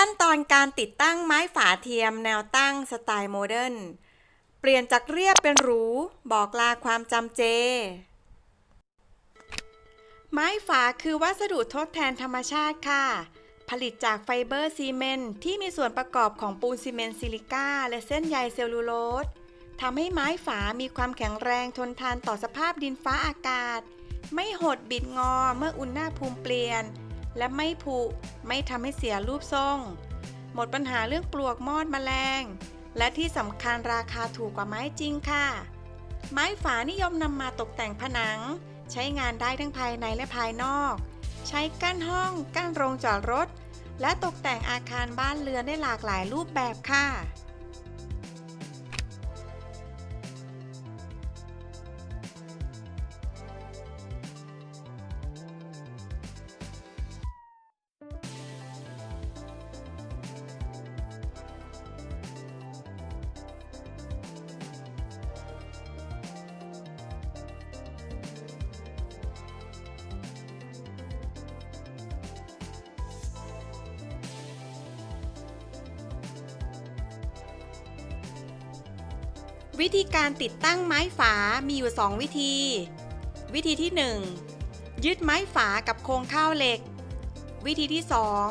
ขั้นตอนการติดตั้งไม้ฝาเทียมแนวตั้งสไตล์โมเดิร์นเปลี่ยนจากเรียบเป็นหรู บอกลาความจำเจ ไม้ฝาคือวัสดุทดแทนธรรมชาติค่ะ ผลิตจากไฟเบอร์ซีเมนต์ที่มีส่วนประกอบของปูนซีเมนต์ซิลิก้า และเส้นใยเซลลูโลสทำให้ไม้ฝามีความแข็งแรงทนทานต่อสภาพดินฟ้าอากาศ ไม่หดบิดงอเมื่ออุณหภูมิเปลี่ยน และไม่ผุไม่ทำให้เสียรูปทรง หมดปัญหาเรื่องปลวกมอดแมลง และที่สำคัญราคาถูกกว่าไม้จริงค่ะ ไม้ฝานิยมนำมาตกแต่งผนัง ใช้งานได้ทั้งภายในและภายนอก ใช้กั้นห้อง กั้นโรงจอดรถ และตกแต่งอาคารบ้านเรือนได้หลากหลายรูปแบบค่ะ วิธีการติดตั้งไม้ฝามีอยู่ 2 วิธี วิธีที่ 1 ยึดไม้ฝากับโครงข้าวเหล็ก วิธีที่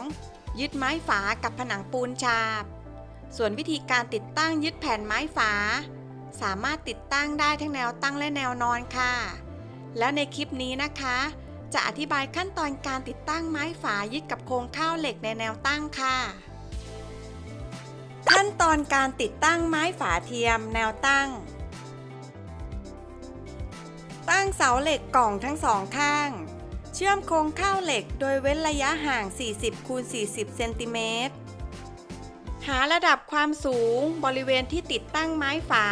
2 ยึดไม้ฝากับผนังปูนฉาบ ส่วนวิธีการติดตั้งยึดแผ่นไม้ฝา สามารถติดตั้งได้ทั้งแนวตั้งและแนวนอนค่ะ และในคลิปนี้นะคะ จะอธิบายขั้นตอนการติดตั้งไม้ฝายึดกับโครงข้าวเหล็กในแนวตั้งค่ะ ขั้นตอนการติดตั้งไม้ฝาเทียมแนวตั้ง ตั้งเสาเหล็กกล่องทั้งสองข้าง เชื่อมโครงข้าวเหล็กโดยเว้นระยะห่าง 40คูณ40 เซนติเมตร หาระดับความสูงบริเวณที่ติดตั้งไม้ฝา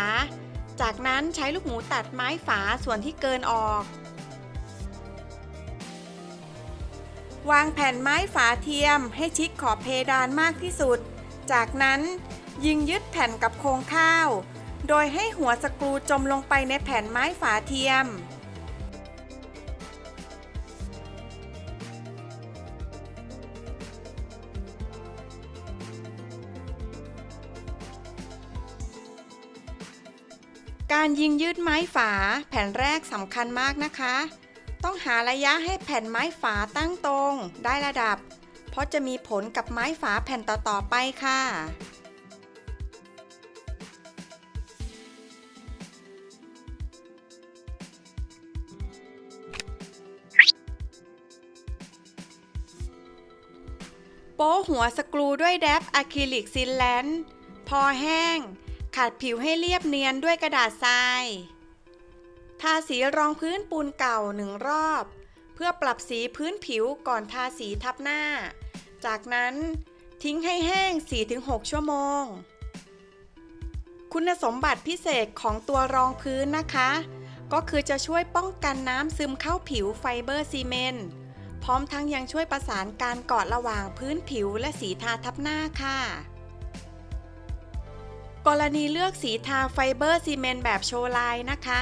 จากนั้นใช้ลูกหมูตัดไม้ฝาส่วนที่เกินออก วางแผ่นไม้ฝาเทียมให้ชิดขอบเพดานมากที่สุด จากนั้นยิงยึดแผ่นกับโครงข้าว โดยให้หัวสกรูจมลงไปในแผ่นไม้ฝาเทียม การยิงยืดไม้ฝาแผ่นแรกสำคัญมากนะคะ ต้องหาระยะให้แผ่นไม้ฝาตั้งตรงได้ระดับ เพราะจะมีผลกับไม้ฝาแผ่นต่อๆไปค่ะ โป๊หัวสกรูด้วยแดบอะคริลิกซิลแลนด์พอแห้ง ขัดผิวให้เรียบเนียนด้วยกระดาษทรายทาสีรองพื้นปูนเก่าหนึ่งรอบ เพื่อปรับสีพื้นผิวก่อนทาสีทับหน้า จากนั้นทิ้งให้แห้ง 4-6 ชั่วโมง คุณสมบัติพิเศษของตัวรองพื้นนะคะ ก็คือจะช่วยป้องกันน้ำซึมเข้าผิวไฟเบอร์ซีเมนต์พร้อมทั้งยังช่วยประสานการเกาะระหว่างพื้นผิวและสีทาทับหน้าค่ะ กรณีเลือกสีทาไฟเบอร์ซีเมนต์แบบโชว์ไลน์นะคะ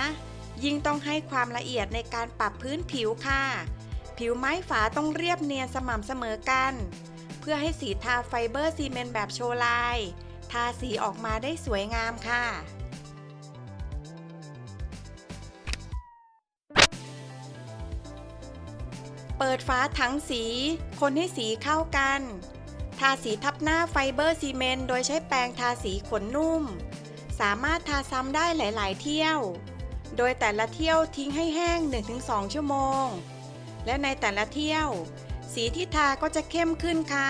ยิ่งต้องให้ความละเอียดในการปรับพื้นผิวค่ะ ผิวไม้ฝาต้องเรียบเนียนสม่ำเสมอกัน เพื่อให้สีทาไฟเบอร์ซีเมนต์แบบโชว์ไลน์ทาสีออกมาได้สวยงามค่ะเปิดฝาถังสี คนให้สีเข้ากัน ทาสีทับหน้าไฟเบอร์ซีเมนต์โดยใช้แปรงทาสีขนนุ่ม สามารถทาซ้ำได้หลาย ๆ เที่ยว โดยแต่ละเที่ยวทิ้งให้แห้ง 1-2 ชั่วโมง และในแต่ละเที่ยว สีที่ทาก็จะเข้มขึ้นค่ะ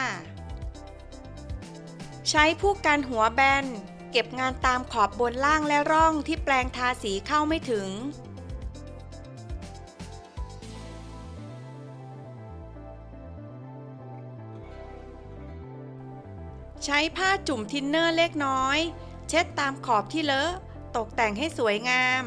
ใช้ผู้กันหัวแบน เก็บงานตามขอบบนล่างและร่องที่แปลงทาสีเข้าไม่ถึงใช้ผ้าจุ่มทินเนอร์เล็กน้อย เช็ดตามขอบที่เลอะ ตกแต่งให้สวยงาม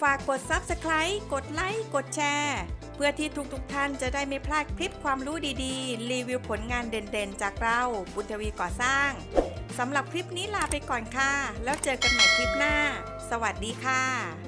ฝากกด Subscribe กดไลค์กดแชร์ เพื่อที่ทุกๆทท่านจะได้ไม่พลาดคลิปความรู้ดีๆ รีวิวผลงานเด่นๆ จากเราบุญทวีก่อสร้างสำหรับคลิปนี้ลาไปก่อนค่ะ แล้วเจอกันใหม่คลิปหน้า สวัสดีค่ะ